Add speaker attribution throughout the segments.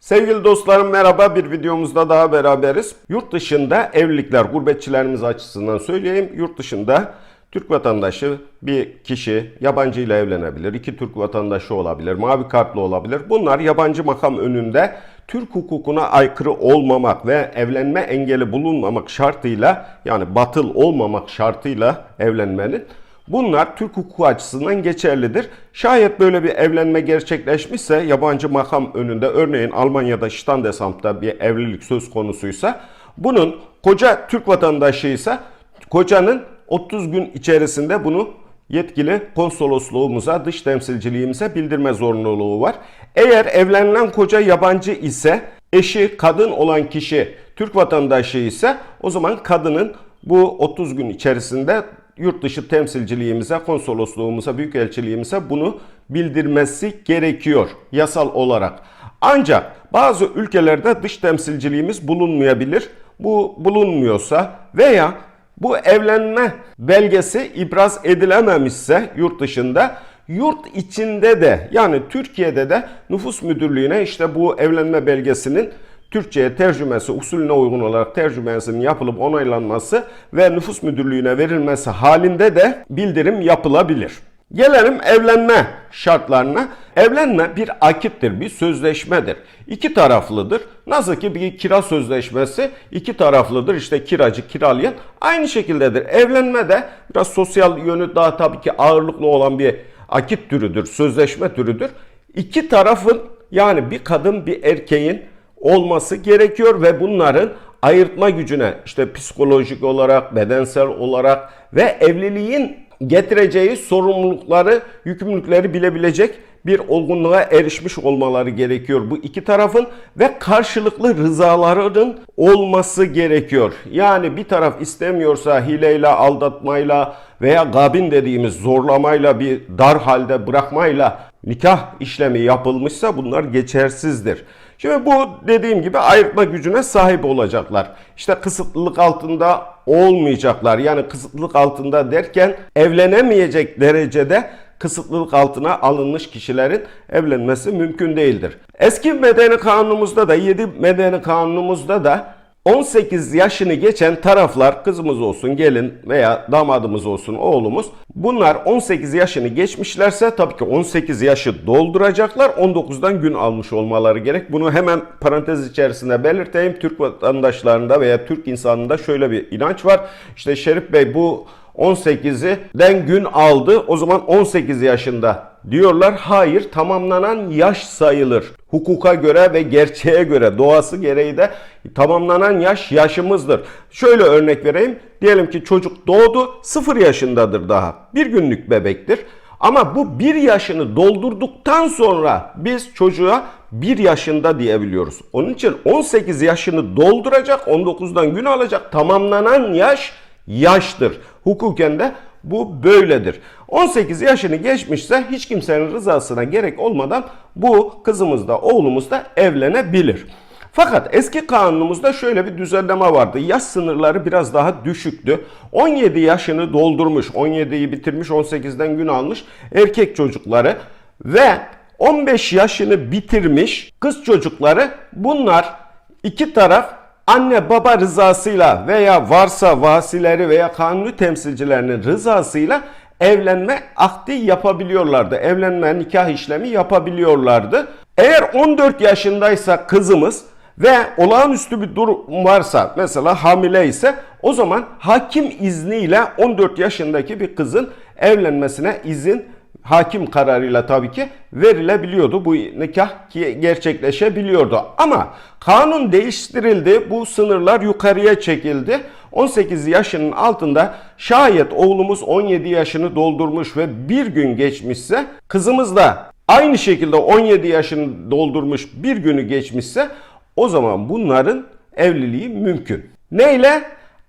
Speaker 1: Sevgili dostlarım merhaba bir videomuzda daha beraberiz. Yurt dışında evlilikler gurbetçilerimiz açısından söyleyeyim. Yurt dışında Türk vatandaşı bir kişi yabancı ile evlenebilir. iki Türk vatandaşı olabilir. Mavi kartlı olabilir. Bunlar yabancı makam önünde Türk hukukuna aykırı olmamak ve evlenme engeli bulunmamak şartıyla yani batıl olmamak şartıyla evlenmenin Bunlar Türk hukuku açısından geçerlidir. Şayet böyle bir evlenme gerçekleşmişse yabancı makam önünde örneğin Almanya'da Standesamt'ta bir evlilik söz konusuysa bunun koca Türk vatandaşıysa kocanın 30 gün içerisinde bunu yetkili konsolosluğumuza, dış temsilciliğimize bildirme zorunluluğu var. Eğer evlenilen koca yabancı ise eşi kadın olan kişi Türk vatandaşı ise o zaman kadının bu 30 gün içerisinde yurt dışı temsilciliğimize, konsolosluğumuza, büyükelçiliğimize bunu bildirmesi gerekiyor yasal olarak. Ancak bazı ülkelerde dış temsilciliğimiz bulunmayabilir. Bu bulunmuyorsa veya bu evlenme belgesi ibraz edilememişse yurt dışında yurt içinde de yani Türkiye'de de nüfus müdürlüğüne işte bu evlenme belgesinin Türkçe'ye tercümesi usulüne uygun olarak tercümesinin yapılıp onaylanması ve nüfus müdürlüğüne verilmesi halinde de bildirim yapılabilir. Gelelim evlenme şartlarına. Evlenme bir akittir, bir sözleşmedir. İki taraflıdır. Nasıl ki bir kira sözleşmesi iki taraflıdır. İşte kiracı, kiralayan aynı şekildedir. Evlenme de biraz sosyal yönü daha tabii ki ağırlıklı olan bir akit türüdür, sözleşme türüdür. İki tarafın yani bir kadın bir erkeğin olması gerekiyor ve bunların ayırtma gücüne işte psikolojik olarak, bedensel olarak ve evliliğin getireceği sorumlulukları, yükümlülükleri bilebilecek bir olgunluğa erişmiş olmaları gerekiyor bu iki tarafın ve karşılıklı rızalarının olması gerekiyor. Yani bir taraf istemiyorsa hileyle, aldatmayla veya gabin dediğimiz zorlamayla bir dar halde bırakmayla nikah işlemi yapılmışsa bunlar geçersizdir. Şimdi bu dediğim gibi ayırtma gücüne sahip olacaklar. İşte kısıtlılık altında olmayacaklar. Yani kısıtlılık altında derken evlenemeyecek derecede kısıtlılık altına alınmış kişilerin evlenmesi mümkün değildir. Eski medeni kanunumuzda da 7 medeni kanunumuzda da 18 yaşını geçen taraflar kızımız olsun gelin veya damadımız olsun oğlumuz bunlar 18 yaşını geçmişlerse tabii ki 18 yaşı dolduracaklar 19'dan gün almış olmaları gerek. Bunu hemen parantez içerisinde belirteyim. Türk vatandaşlarında veya Türk insanında şöyle bir inanç var. İşte Şerif Bey bu 18'den gün aldı. O zaman 18 yaşında diyorlar. Hayır tamamlanan yaş sayılır. Hukuka göre ve gerçeğe göre doğası gereği de tamamlanan yaş yaşımızdır. Şöyle örnek vereyim. Diyelim ki çocuk doğdu 0 yaşındadır daha. Bir günlük bebektir. Ama bu bir yaşını doldurduktan sonra biz çocuğa bir yaşında diyebiliyoruz. Onun için 18 yaşını dolduracak, 19'dan gün alacak tamamlanan yaş yaştır. Hukuken de bu böyledir. 18 yaşını geçmişse hiç kimsenin rızasına gerek olmadan bu kızımız da oğlumuz da evlenebilir. Fakat eski kanunumuzda şöyle bir düzenleme vardı. Yaş sınırları biraz daha düşüktü. 17 yaşını doldurmuş, 17'yi bitirmiş, 18'den gün almış erkek çocukları ve 15 yaşını bitirmiş kız çocukları bunlar iki taraf anne baba rızasıyla veya varsa vasileri veya kanuni temsilcilerinin rızasıyla evlenme akdi yapabiliyorlardı. Evlenme nikah işlemi yapabiliyorlardı. Eğer 14 yaşındaysa kızımız ve olağanüstü bir durum varsa mesela hamile ise o zaman hakim izniyle 14 yaşındaki bir kızın evlenmesine izin hakim kararıyla tabii ki verilebiliyordu. Bu nikah gerçekleşebiliyordu. Ama kanun değiştirildi. Bu sınırlar yukarıya çekildi. 18 yaşının altında şayet oğlumuz 17 yaşını doldurmuş ve bir gün geçmişse kızımız da aynı şekilde 17 yaşını doldurmuş bir günü geçmişse o zaman bunların evliliği mümkün. Neyle?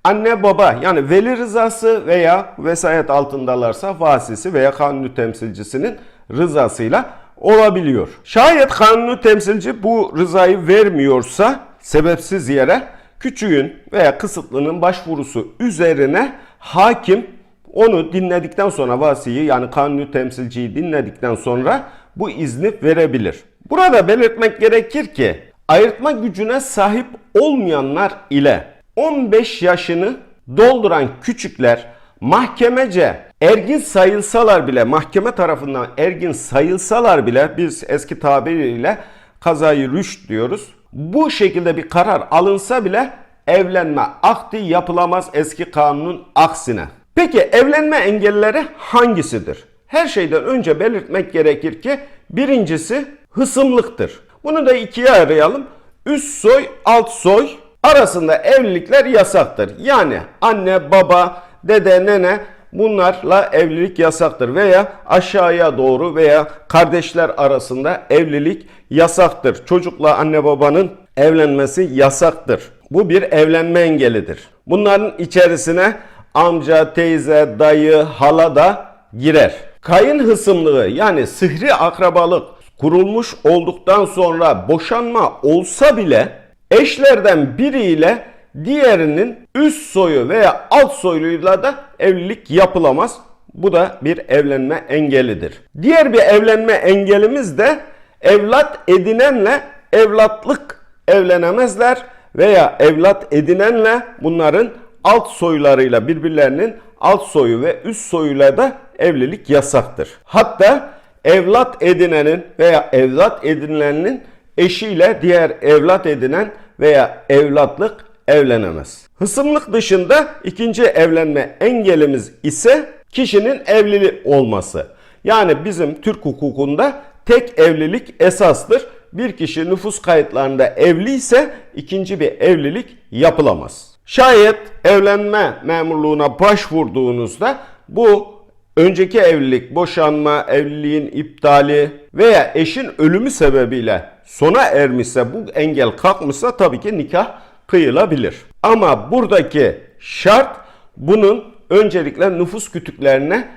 Speaker 1: Anne baba yani veli rızası veya vesayet altındalarsa vasisi veya kanuni temsilcisinin rızasıyla olabiliyor. Şayet kanuni temsilci bu rızayı vermiyorsa sebepsiz yere küçüğün veya kısıtlının başvurusu üzerine hakim onu dinledikten sonra vasiyi yani kanuni temsilciyi dinledikten sonra bu izni verebilir. Burada belirtmek gerekir ki ayırtma gücüne sahip olmayanlar ile 15 yaşını dolduran küçükler mahkemece ergin sayılsalar bile mahkeme tarafından ergin sayılsalar bile biz eski tabiriyle kazayı rüşt diyoruz. Bu şekilde bir karar alınsa bile evlenme akdi yapılamaz eski kanunun aksine. Peki evlenme engelleri hangisidir? Her şeyden önce belirtmek gerekir ki birincisi hısımlıktır. Bunu da ikiye arayalım. Üst soy, alt soy arasında evlilikler yasaktır. Yani anne, baba, dede, nene bunlarla evlilik yasaktır veya aşağıya doğru veya kardeşler arasında evlilik yasaktır. Çocukla anne babanın evlenmesi yasaktır. Bu bir evlenme engelidir. Bunların içerisine amca, teyze, dayı, hala da girer. Kayın hısımlığı yani sıhri akrabalık kurulmuş olduktan sonra boşanma olsa bile eşlerden biriyle diğerinin üst soyu veya alt soyluyla da evlilik yapılamaz. Bu da bir evlenme engelidir. Diğer bir evlenme engelimiz de evlat edinenle evlatlık evlenemezler veya evlat edinenle bunların alt soylarıyla birbirlerinin alt soyu ve üst soyuyla da evlilik yasaktır. Hatta evlat edinenin veya evlat edinilenin eşiyle diğer evlat edinen veya evlatlık evlenemez. Hısımlık dışında ikinci evlenme engelimiz ise kişinin evlili olması. Yani bizim Türk hukukunda tek evlilik esastır. Bir kişi nüfus kayıtlarında evli ise ikinci bir evlilik yapılamaz. Şayet evlenme memurluğuna başvurduğunuzda bu önceki evlilik, boşanma, evliliğin iptali veya eşin ölümü sebebiyle sona ermişse bu engel kalkmışsa tabii ki nikah kıyılabilir. Ama buradaki şart bunun öncelikle nüfus kütüklerine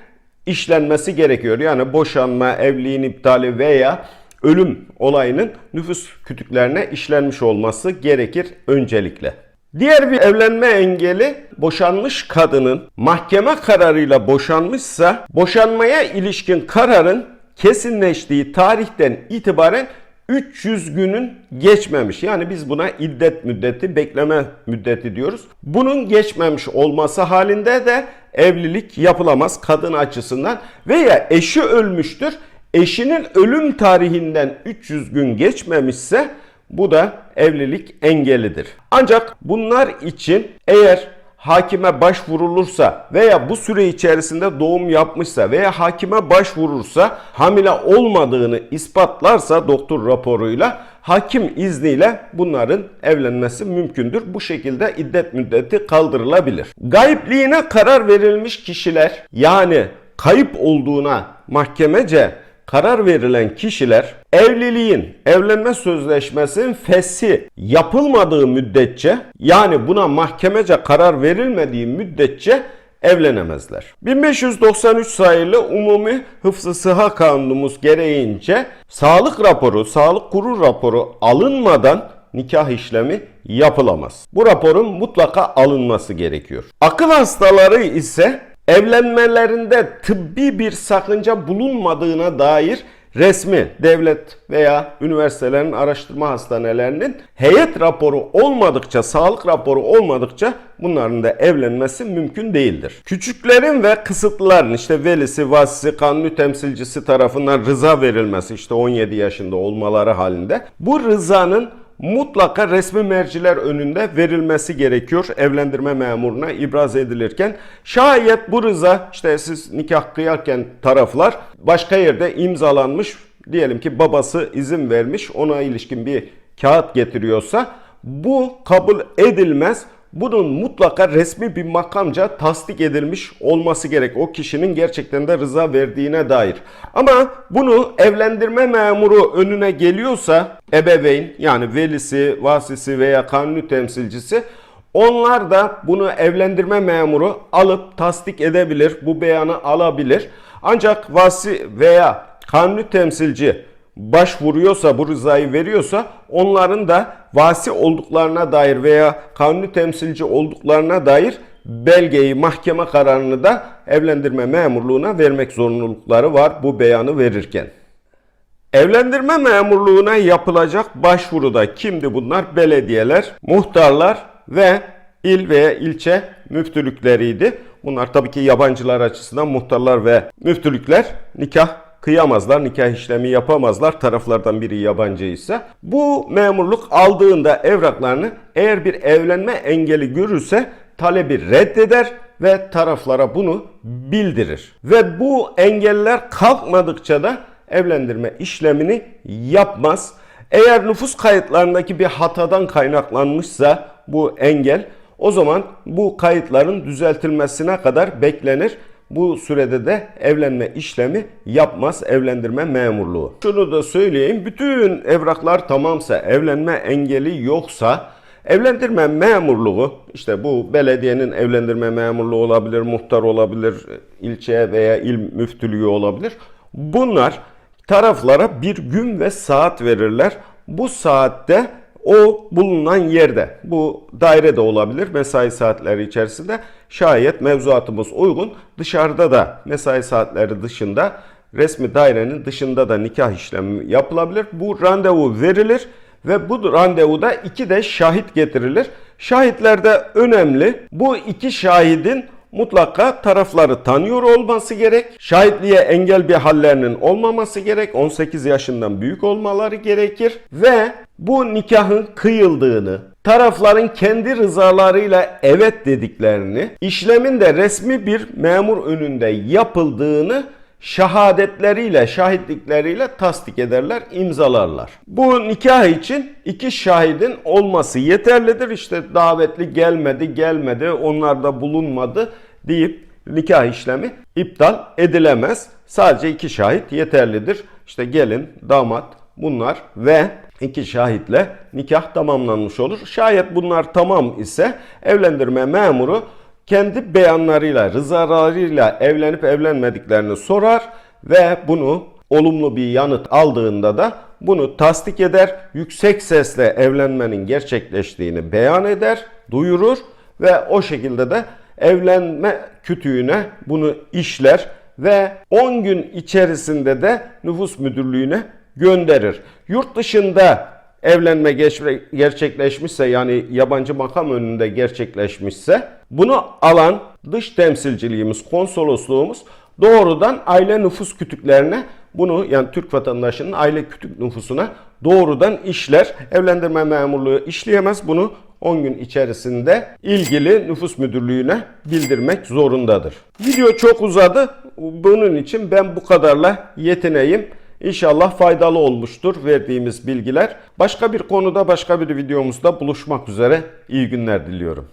Speaker 1: işlenmesi gerekiyor. Yani boşanma, evliliğin iptali veya ölüm olayının nüfus kütüklerine işlenmiş olması gerekir öncelikle. Diğer bir evlenme engeli boşanmış kadının mahkeme kararıyla boşanmışsa boşanmaya ilişkin kararın kesinleştiği tarihten itibaren 300 günün geçmemiş. Yani biz buna iddet müddeti, bekleme müddeti diyoruz. Bunun geçmemiş olması halinde de evlilik yapılamaz kadın açısından veya eşi ölmüştür. Eşinin ölüm tarihinden 300 gün geçmemişse bu da evlilik engelidir. Ancak bunlar için eğer hakime başvurulursa veya bu süre içerisinde doğum yapmışsa veya hakime başvurursa hamile olmadığını ispatlarsa doktor raporuyla hakim izniyle bunların evlenmesi mümkündür. Bu şekilde iddet müddeti kaldırılabilir. Gayipliğine karar verilmiş kişiler yani kayıp olduğuna mahkemece karar verilen kişiler evliliğin, evlenme sözleşmesinin fesli yapılmadığı müddetçe yani buna mahkemece karar verilmediği müddetçe evlenemezler. 1593 sayılı Umumi Hıfzı Sıha Kanunumuz gereğince sağlık raporu, sağlık kurul raporu alınmadan nikah işlemi yapılamaz. Bu raporun mutlaka alınması gerekiyor. Akıl hastaları ise evlenmelerinde tıbbi bir sakınca bulunmadığına dair resmi devlet veya üniversitelerin araştırma hastanelerinin heyet raporu olmadıkça, sağlık raporu olmadıkça bunların da evlenmesi mümkün değildir. Küçüklerin ve kısıtlıların işte velisi, vasisi, kanuni temsilcisi tarafından rıza verilmesi işte 17 yaşında olmaları halinde bu rızanın mutlaka resmi merciler önünde verilmesi gerekiyor evlendirme memuruna ibraz edilirken. Şayet bu rıza işte siz nikah kıyarken taraflar başka yerde imzalanmış diyelim ki babası izin vermiş ona ilişkin bir kağıt getiriyorsa bu kabul edilmez. Bunun mutlaka resmi bir makamca tasdik edilmiş olması gerek. O kişinin gerçekten de rıza verdiğine dair. Ama bunu evlendirme memuru önüne geliyorsa ebeveyn yani velisi, vasisi veya kanuni temsilcisi onlar da bunu evlendirme memuru alıp tasdik edebilir. Bu beyanı alabilir. Ancak vasi veya kanuni temsilci başvuruyorsa, bu rızayı veriyorsa onların da vasi olduklarına dair veya kanuni temsilci olduklarına dair belgeyi, mahkeme kararını da evlendirme memurluğuna vermek zorunlulukları var bu beyanı verirken. Evlendirme memurluğuna yapılacak başvuruda kimdi bunlar? Belediyeler, muhtarlar ve il veya ilçe müftülükleriydi. Bunlar tabii ki yabancılar açısından muhtarlar ve müftülükler nikah kıyamazlar, nikah işlemi yapamazlar taraflardan biri yabancı ise. Bu memurluk aldığında evraklarını eğer bir evlenme engeli görürse talebi reddeder ve taraflara bunu bildirir. Ve bu engeller kalkmadıkça da evlendirme işlemini yapmaz. Eğer nüfus kayıtlarındaki bir hatadan kaynaklanmışsa bu engel o zaman bu kayıtların düzeltilmesine kadar beklenir. Bu sürede de evlenme işlemi yapmaz evlendirme memurluğu. Şunu da söyleyeyim. Bütün evraklar tamamsa, evlenme engeli yoksa evlendirme memurluğu işte bu belediyenin evlendirme memurluğu olabilir, muhtar olabilir, ilçe veya il müftülüğü olabilir. Bunlar taraflara bir gün ve saat verirler. Bu saatte o bulunan yerde, bu daire de olabilir mesai saatleri içerisinde şayet mevzuatımız uygun dışarıda da mesai saatleri dışında resmi dairenin dışında da nikah işlemi yapılabilir. Bu randevu verilir ve bu randevuda iki de şahit getirilir. Şahitler de önemli. Bu iki şahidin mutlaka tarafları tanıyor olması gerek. Şahitliğe engel bir hallerinin olmaması gerek. 18 yaşından büyük olmaları gerekir ve bu nikahın kıyıldığını, tarafların kendi rızalarıyla evet dediklerini, işlemin de resmi bir memur önünde yapıldığını şehadetleriyle, şahitlikleriyle tasdik ederler, imzalarlar. Bu nikah için iki şahidin olması yeterlidir. İşte davetli gelmedi, gelmedi, onlar da bulunmadı deyip nikah işlemi iptal edilemez. Sadece iki şahit yeterlidir. İşte gelin, damat bunlar ve iki şahitle nikah tamamlanmış olur. Şayet bunlar tamam ise evlendirme memuru kendi beyanlarıyla, rızalarıyla evlenip evlenmediklerini sorar ve bunu olumlu bir yanıt aldığında da bunu tasdik eder. Yüksek sesle evlenmenin gerçekleştiğini beyan eder, duyurur ve o şekilde de evlenme kütüğüne bunu işler ve 10 gün içerisinde de nüfus müdürlüğüne gönderir. Yurt dışında evlenme gerçekleşmişse yani yabancı makam önünde gerçekleşmişse bunu alan dış temsilciliğimiz, konsolosluğumuz doğrudan aile nüfus kütüklerine bunu yani Türk vatandaşının aile kütük nüfusuna doğrudan işler. Evlendirme memurluğu işleyemez. Bunu 10 gün içerisinde ilgili nüfus müdürlüğüne bildirmek zorundadır. Video çok uzadı. Bunun için ben bu kadarla yetineyim. İnşallah faydalı olmuştur verdiğimiz bilgiler. Başka bir konuda başka bir videomuzda buluşmak üzere. İyi günler diliyorum.